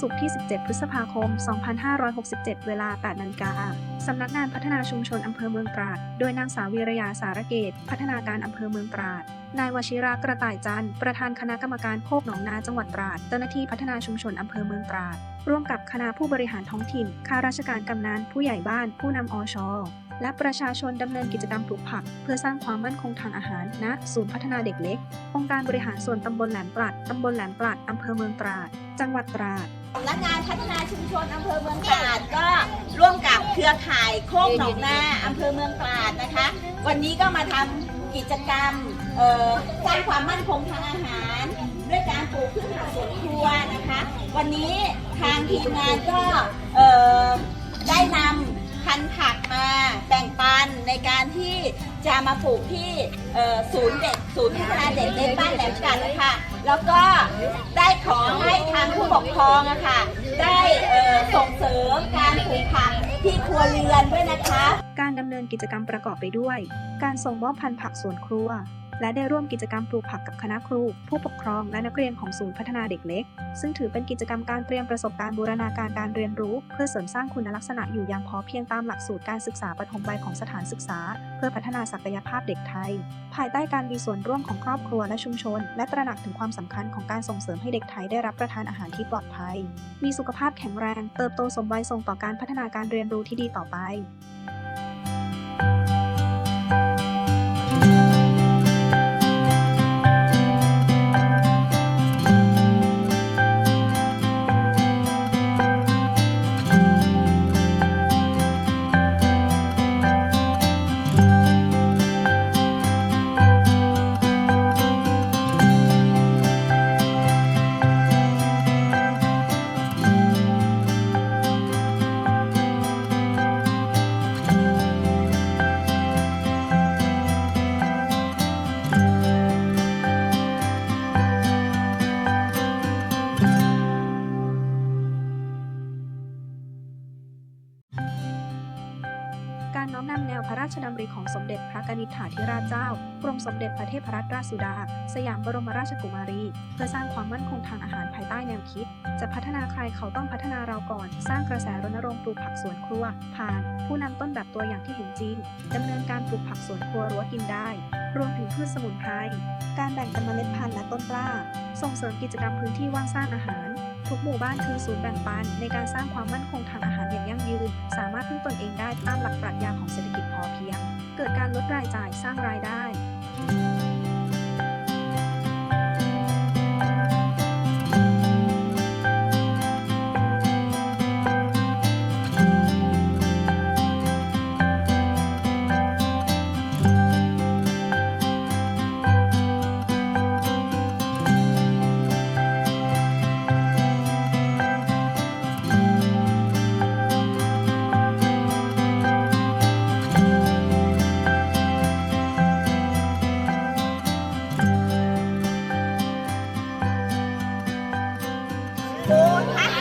ศุกร์ที่ 17 พฤษภาคม 2567 เวลา 8นาฬิกาสำนักงานพัฒนาชุมชนอำเภอเมืองตราด โดยนางสาววีรยาสารเกต พัฒนาการอำเภอเมืองตราด นายวชิรากระต่ายจันทร์ ประธานคณะกรรมการโคกหนองนาจังหวัดตราด เจ้าหน้าที่พัฒนาชุมชนอำเภอเมืองตราด ร่วมกับคณะผู้บริหารท้องถิ่น ข้าราชการกำนัน ผู้ใหญ่บ้าน ผู้นำอชและประชาชนดำเนินกิจกรรมปลูกผัก เพื่อสร้างความมั่นคงทางอาหารณศูนย์พัฒนาเด็กเล็ก องค์การบริหารส่วนตำบลแหลมปลัด ตำบลแหลมปลัด อำเภอเมืองตราด จังหวัดตราด สำนักงานพัฒนาชุมชนอำเภอเมืองตราดก็ร่วมกับเครือข่ายโคกหนองนาอำเภอเมืองตราดนะคะ วันนี้ก็มาทำกิจกรรมสร้างความมั่นคงทางอาหาร ด้วยการปลูกพืชผักสวนครัวนะคะ วันนี้ทางทีมงานก็ได้นำพันธุ์ผักมาแบ่งปันในการที่จะมาปลูกที่ศูนย์เด็กศูนย์พัฒนาเด็กเล็กบ้านแหลมกันนะคะ แล้วก็ได้ขอให้ทางผู้ปกครองอะค่ะ ได้ส่งเสริมการปลูกผักที่ครัวเรือนด้วยนะคะ การดำเนินกิจกรรมประกอบไปด้วย การส่งมอบพันธุ์ผักสวนครัว และได้ร่วมกิจกรรมปลูกผักกับคณะครู ผู้ปกครองและนักเรียนของศูนย์พัฒนาเด็กเล็ก ซึ่งถือเป็นกิจกรรมการเตรียมประสบการณ์บูรณาการการเรียนรู้ เพื่อเสริมสร้างคุณลักษณะอยู่อย่างพอเพียงตามหลักสูตรการศึกษาปฐมวัยของสถานศึกษา เพื่อพัฒนาศักยภาพเด็กไทย ภายใต้การมีส่วนร่วมของครอบครัวและชุมชน และตระหนักถึงความสำคัญของการส่งเสริมให้เด็กไทยได้รับประทานอาหารที่ปลอดภัย มีสุขภาพแข็งแรง เติบโตสมวัยส่งต่อการพัฒนาการเรียนรู้ที่ดีต่อไป การน้อมนำแนวพระราชดำริของสมเด็จพระกนิษฐาธิราชเจ้า กรมสมเด็จพระเทพรัตนราชสุดา สยามบรมราชกุมารี เพื่อสร้างความมั่นคงทางอาหารภายใต้แนวคิด จะพัฒนาใครเขาต้องพัฒนาเราก่อน สร้างกระแสรณรงค์ปลูกผักสวนครัว ผ่าน ผู้นำต้นแบบตัวอย่างที่เห็นจริงดำเนินการปลูกผักสวนครัวรั้วกินได้ รวมถึงพืชสมุนไพร การแบ่งปันเมล็ดพันธุ์และต้นกล้า ส่งเสริมกิจกรรมพื้นที่ว่างสร้างอาหาร ทุกหมู่บ้านคือศูนย์แบ่งปันในการสร้างความมั่นคงทางอาหารอย่างยั่งยืน สามารถพึ่งตนเองได้ตามหลักปรัชญาของเศรษฐกิจพอเพียง เกิดการลดรายจ่ายสร้างรายได้ bốn.